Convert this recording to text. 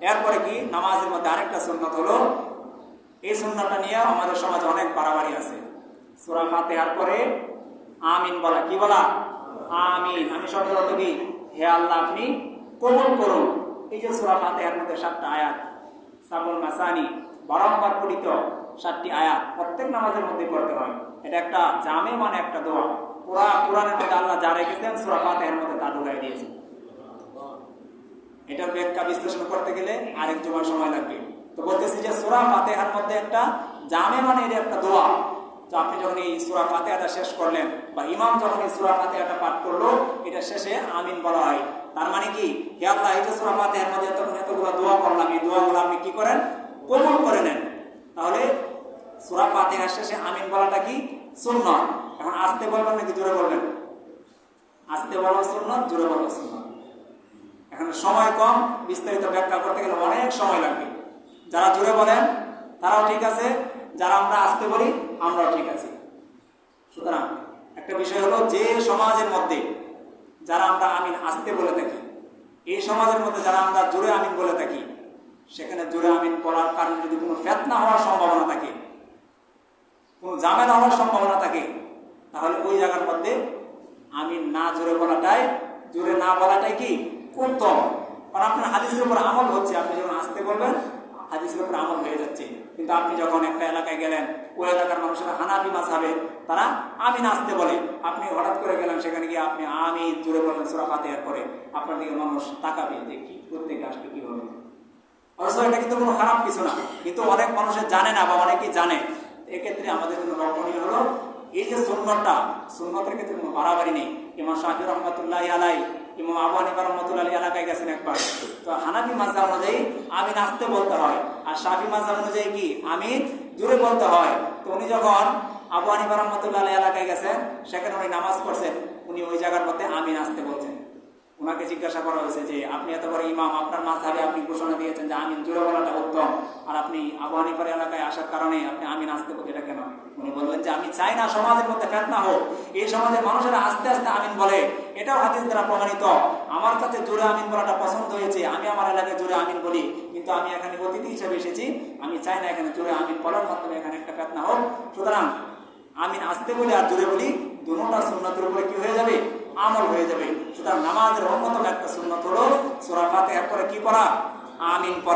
এরপরে কি? নামাজের মধ্যে আরেকটা সুন্নত হলো, এই সুন্নতটা নিয়ে আমাদের সমাজে অনেক বাড়াবাড়ি আছে। সুরা ফাতেহার পরে আমিন বলা, কি বলা? আমিন। আমি শব্দ কি? হে আল্লাহ, আপনি কবুল করুন। এই যে সুরা ফাতেহার মধ্যে সাতটা আয়াত, সাবুল মাসানি, বারংবার পঠিত সাতটি আয়াত প্রত্যেক নামাজের মধ্যে পড়তে হয়। এটা একটা জামে মানে একটা দোয়া। পুরা কোরআনের মধ্যে আল্লাহ যা রেখেছেন, সুরা ফাতেহার মধ্যে তা ঢুকাই দিয়েছেন। এটার ব্যাখ্যা বিশ্লেষণ করতে গেলে আরেক জমার সময় লাগবে। তো বলতেছি যে সুরা ফাতেহার মধ্যে একটা জামে মানে এটা একটা দোয়া। তো আপনি যখন এই সুরা ফাতেহাটা শেষ করলেন বা ইমাম যখন এই সুরা ফাতেহাটা পাঠ করল, এটা শেষে আমিন বলা হয়। তার মানে কি? হে আল্লাহ, এই যে সুরা ফাতেহার মধ্যে তখন এতগুলো দোয়া করলাম, এই দোয়াগুলো আপনি কি করেন? কবুল করে নেন। তাহলে সুরা ফাতেহার শেষে আমিন বলাটা কি? সুন্নত। এখন আস্তে বলবেন নাকি জোরে বলবেন? আস্তে বলা সুন্নত, জোরে বলা সুন্নত। এখন সময় কম, বিস্তারিত ব্যাখ্যা করতে গেলে অনেক সময় লাগবে। যারা জোরে বলেন, তারাও ঠিক আছে। যারা আমরা আসতে বলি, আমরাও ঠিক আছি। সুতরাং একটা বিষয় হলো, যে সমাজের মধ্যে যারা আমরা আমিন আসতে বলে থাকি, এই সমাজের মধ্যে যারা আমরা জোরে আমিন বলে থাকি, সেখানে জোরে আমিন বলার কারণে যদি কোনো ফেতনা হওয়ার সম্ভাবনা থাকে, কোনো জামেলা হওয়ার সম্ভাবনা থাকে, তাহলে ওই জায়গার মধ্যে আমিন না জোরে বলাটাই, জোরে না বলাটাই কি? উত্তম। কারণ আপনার হাদিসের উপর আমল হচ্ছে, আপনি যখন আসতে বলবেন, হাদিসের উপর আমল হয়ে যাচ্ছে। কিন্তু আপনি যখন একটা এলাকায় গেলেন, ওই এলাকার মানুষেরা হানাফি মাসাবে তারা আমিন আসতে বলে। আপনি হঠাৎ করে গেলেন, সেখানে গিয়ে আপনি আমি জোরে বললেন সুরা ফাতেহার পরে। আপনার দিকে মানুষ তাকাবে যে কি প্রত্যেকে আসলে কি হবে অবশ্য এটা কিন্তু কোনো খারাপ কিছু না। কিন্তু অনেক মানুষের জানে না বা অনেকেই জানে। এক্ষেত্রে আমাদের জন্য লক্ষণীয় হলো এই যে সুন্নতটা, সুন্নতের ক্ষেত্রে কোনো বাড়াবাড়ি নেই। ইমাম শাহি রহমতুল্লাহ আলাই ইমাম আবু রহমতুল্লাহ এলাকায় গেছেন একবার। তো হানাফি মাজা অনুযায়ী আমি নাচতে বলতে হয়, আর শাফি মাজা অনুযায়ী কি? আমি জুড়ে বলতে হয়। তো উনি যখন আবু হানিফা রহমতুল্লাহ এলাকায় গেছেন, সেখানে উনি নামাজ পড়ছেন, উনি ওই জায়গার মধ্যে আমি নাচতে বলছেন। ওনাকে জিজ্ঞাসা করা হয়েছে যে, আপনি এত বড় ইমাম, আপনার মাঝাবে আপনি ঘোষণা দিয়েছেন যে আমিন জুড়ে বলাটা উত্তম, আর আপনি আবু হানিফার এলাকায় আসার কারণে আপনি আমিন আসতে বলতে এটা কেন? উনি বললেন যে আমি চাই না সমাজের মধ্যে ফেতনা হোক। এই সমাজের মানুষেরা আস্তে আস্তে আমিন বলে। এটাও হাদিস দ্বারা প্রমাণিত। আমার কাছে জোরে আমিন বলাটা পছন্দ হয়েছে। আমি আমার এলাকায় জোরে আমিন বলি। কিন্তু আমি এখানে অতিথি হিসেবে এসেছি। আমি চাই না এখানে জোরে আমিন বলার মাধ্যমে এখানে একটা ফেতনা হোক। সুতরাং আমিন আসতে বলি আর জোরে বলি, দুটা সুন্নতের উপরে কি হয়ে যাবে? আমল হয়ে যাবে। সুতরাং নামাজের অন্যতম একটা সুন্নত হলো সোরা ফাতে কি পড়া? আমিন পড়া।